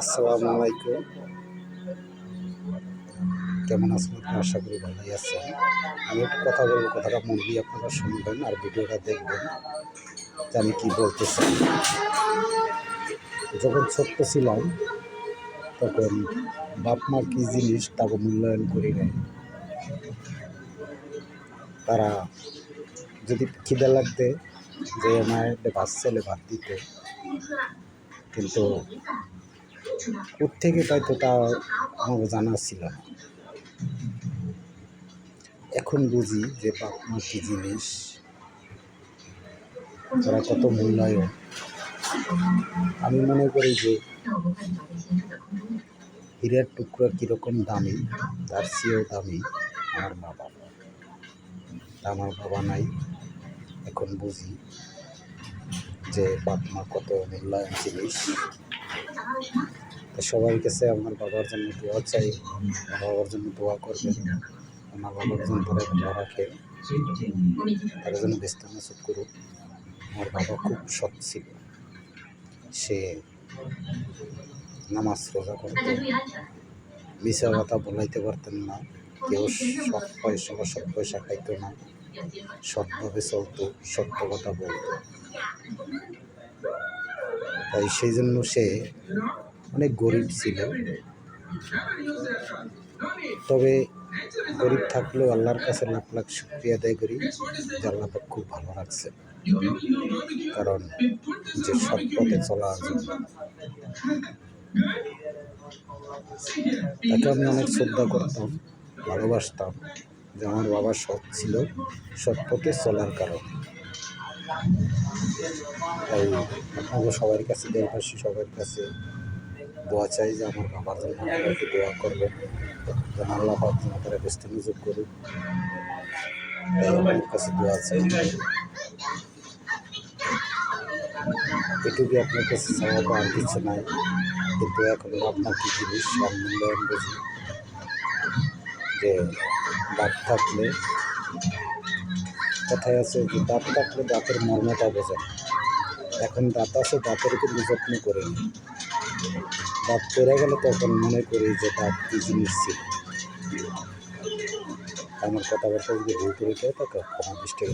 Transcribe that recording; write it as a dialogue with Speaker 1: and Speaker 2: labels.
Speaker 1: আসসালামু আলাইকুম। কেমন আছেন আপনি আশা করি ভালোই আছেন। আমি একটু কথা বলব, কথাটা মন দিয়ে আপনারা শুনবেন আর ভিডিওটা দেখবেন যে আমি কী বলতে চাই যখন ছোট্ট ছিলাম, তখন বাপ মা কী জিনিস তাকে মূল্যায়ন করি নাই। তারা যদি খিদে লাগতে যে মায়ের ভাত ছেলে ভাত দিত, কিন্তু কোথেকে পাইতো তা আমার জানা ছিল না। এখন বুঝি যে বাপ কী জিনিস, তারা কত মূল্যায়ন। আমি মনে করি যে হীরের টুকরা কীরকম দামি, তার চেয়েও দামি আমার মা বাবা আমার বাবা নাই। এখন বুঝি যে বাপ মা কত মূল্যায়ন জিনিস। তো সবার কাছে আমার বাবার জন্য দোয়া চাই বাবার জন্য দোয়া করবেন, আমার বাবার জন্য তারা ভালো রাখে, তারা যেন ব্যস্ত নাচুক করুক। আমার বাবা খুব সৎ ছিল, সে নামাজ রোজা করত মিশা কথা বলাইতে পারতেন না, কেউ সৎ পয়সা সৎ পয়সা খাইতো না, সৎভাবে চলতো, সত্য কথা বলতো। তাই সেই জন্য সে অনেক গরিব ছিল। তবে গরিব থাকলেও আল্লাহর কাছে লাখ লাখ শুক্রিয়া আদায় করি যে আল্লাহ খুব ভালো রাখছে। কারণ যে সৎ পথে চলা তাকে আমি অনেক শ্রদ্ধা করতাম, ভালোবাসতাম যে আমার বাবা সৎ ছিল, সৎ পথে চলার কারণ। তাই আপনাদের সবার কাছে দেশবাসী সবার কাছে দোয়া চাই যে আমার বাবার জন্য আপনারা একটু দোয়া করবেন যেন আল্লাহ যেন তারা ব্যস্ত নিযোগ করুক। কাছে দোয়া চাই। এটুকু আপনার কাছে চাওয়া আর কিছু নাই। কিন্তু এখন আপনার কী জিনিস আর মূল্যায়ন বুঝি যে বাপ থাকলে কথায় আছে যে দাঁত থাকলে দাঁতের মর্মটা বোঝে এখন দাঁত আছে, দাঁতের কিন্তু যত্ন করে দাঁত পড়ে গেলে তখন মনে করি যে তার কি জিনিস ছিল? আমার কথাবার্তা যদি ভুল করে থাকে তাকে ক্ষমা দৃষ্টি